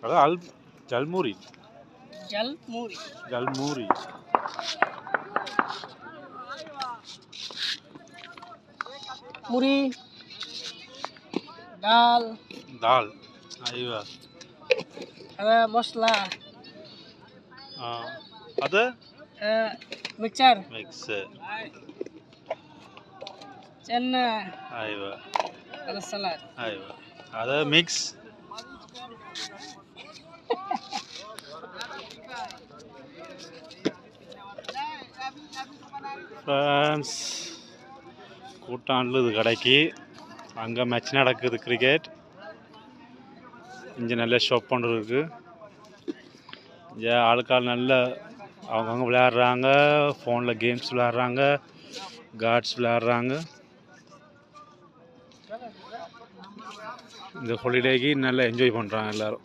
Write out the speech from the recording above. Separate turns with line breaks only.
جل موري. جل
موري. موري.
دال.
دال. أيوه.
هذا مصلى.
آه. هذا؟
آه.
مكسر
مكسر
جنة.
أيوه.
هذا السلاد.
أيوه. هذا ميكس. Friends கூட்டாண்டில் இது கடைக்கு. அங்கே மேட்ச் நடக்குது கிரிக்கெட் இங்கே நல்ல ஷாப் ஒன்று இருக்குது இங்கே ஆளுக்கால் நல்ல அவங்கவுங்க விளையாடுறாங்க ஃபோனில் கேம்ஸ் விளையாடுறாங்க கார்ட்ஸ் விளையாடுறாங்க. இந்த ஹாலிடேக்கு நல்லா என்ஜாய் பண்ணுறாங்க எல்லாரும்.